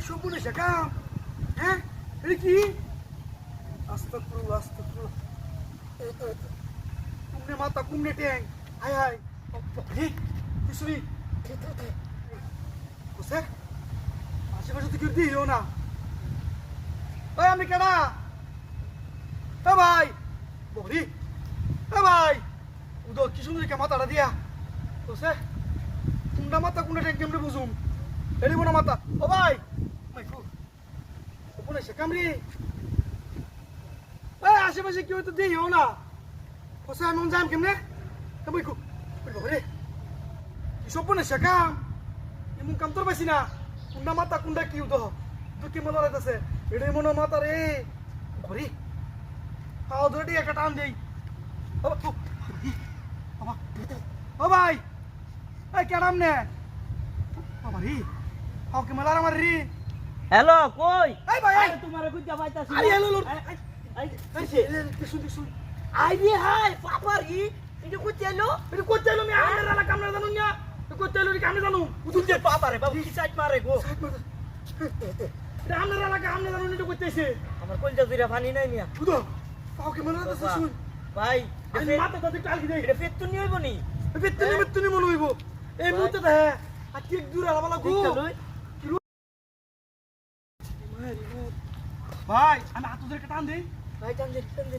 ，সম্পূর্ণ শেখা হ্যাঁ এটা কি আস্তাগফিরুল্লাহ আস্তাগফিরুল্লাহ কুমনে মাথা কুমনে ট্যাং হাই হাই কিছুই কোসে আশেপাশে তো কেউ দিও না ওই আমি এ ভাই বলি ভাই কি সুন্দর কে মাথাটা দিয়া। কোসে কুমনা মাথা কুমনে ট্যাং কেমনে বুঝুম? এড়ি মনে মাথা। ও ভাই! ওপরে সে কামড়ি? এই আশেপাশে কেউ তো দিও না। কোসে আমি যাম কেমনে? এ মাইকু বাবারে কি সপনে সে কাম? এমন কাম তোর পাইছি না। কুন্ডা মাথা কুন্ডা কি উদো দুঃখে মনে রাখতেছে এটাই মনে মাথা রে। ঘরে খাওয়া ধরে একটা টান দেই। বাবা ও ভাই এই কেডাম নে। বাবা রে হাও কে মালার আমার রে। হ্যালো কই? এই ভাই এই। তোমার কইতা পাইতাছি আরে হ্যালো লোর আই এই কিছু কিছু আই রে হাই পাপার ই এটা কইতে এলো এটা করতে এলো আমি? আমার রালা কামনা জানুন না। এটা করতে এলো কামনা জানু উদুল যে পাপারে বাবু কি সাইড মারে গো। এটা আমার রালা কামনা জানুন এটা করতেছে আমার কইতা জুরা পানি নাই মিয়া। বুদো হাও কে মালার কাছে শুন ভাই দেই এটা হইব নি? মনে হইব এই মুহূর্তে দে আর ঠিক দূর আলাবালা গো। ভাই আমি হাত টান দেই। ভাই টান দে টান দে।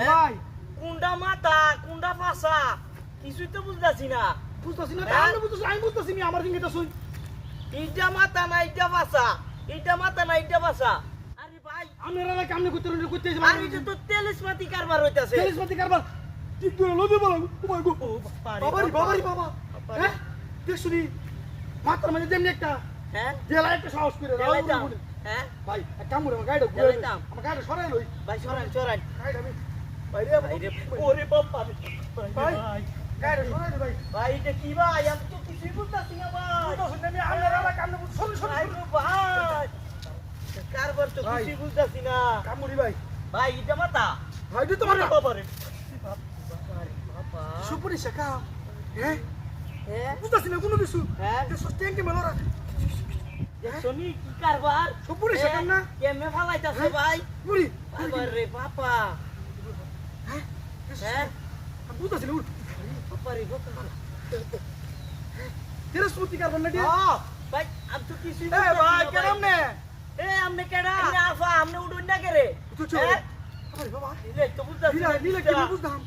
ভাই। কুন্ডা মাথা কুন্ডা ফাসা কিছুই তো বুঝতাছি না। বুঝতাছি না হ্যাঁ? আমি বুঝতাছি আমি বুঝতাছি আমি আমার দিকে শুন এইটা মাথা না এইটা ফাসা এইটা মাথা না এইটা ফাসা আমি রালা কামনা করতে রইলে করতেছি আর এটা তো তেলিশ মাটি কারবার হইতাছে। তেলিশপাতি কারবার? ঠিক দূরে লবে বলো। ও মাই গো। ও বাবারে বাবারি বাবা। হ্যাঁ? দেখ শুনি মাত্র মানে যেমনি একটা হ্যাঁ? জেলা একটা সাহস করে দাও। হ্যাঁ? ভাই এক কাম করে আমার গাড়িটা ঘুরে। আমার গাড়িটা সরাই লই। ভাই সরান সরান। গাড়িটা আমি ভাই রে ওরে বাবা ভাই। গাড়িটা সরাই ভাই। ভাই এটা কি ভাই? আমি তো কিছুই বুঝতাছি না ভাই। আমি আমার রালা কামনা করতে সরি সরি ভাই। ভাই। তো। বুঝতাছি না। কামুরি ভাই। ভাই এটা ভাই তো ওরে বাবা রে। বাবা রে বাবা সুপুরি শেখা। হ্যাঁ হ্যাঁ বুঝতাছি না কোনো কিছু। হ্যাঁ যে সস্টেন কে মেলোরা দেখছনি কি কারবার? সুপুরি শেখা না? কেমনে ফালাইতাছে হ্যাঁ? ভাই? পুরি বাবা রে বাবা হ্যাঁ হ্যাঁ আমি বুঝতাছি না উঠ। বাবা রে বাবা তেরে স্মৃতি কারবার না ভাই আমি তো কিছুই ভাই না, কেরাম নে এ আমনে কেডা? আমনে আফা আমনে উডুন না করে। তুই চল। হ্যাঁ? আরে বাবা। দিলে তো বুঝতাছি দিলা কি জিনিসটা। বুঝতাম?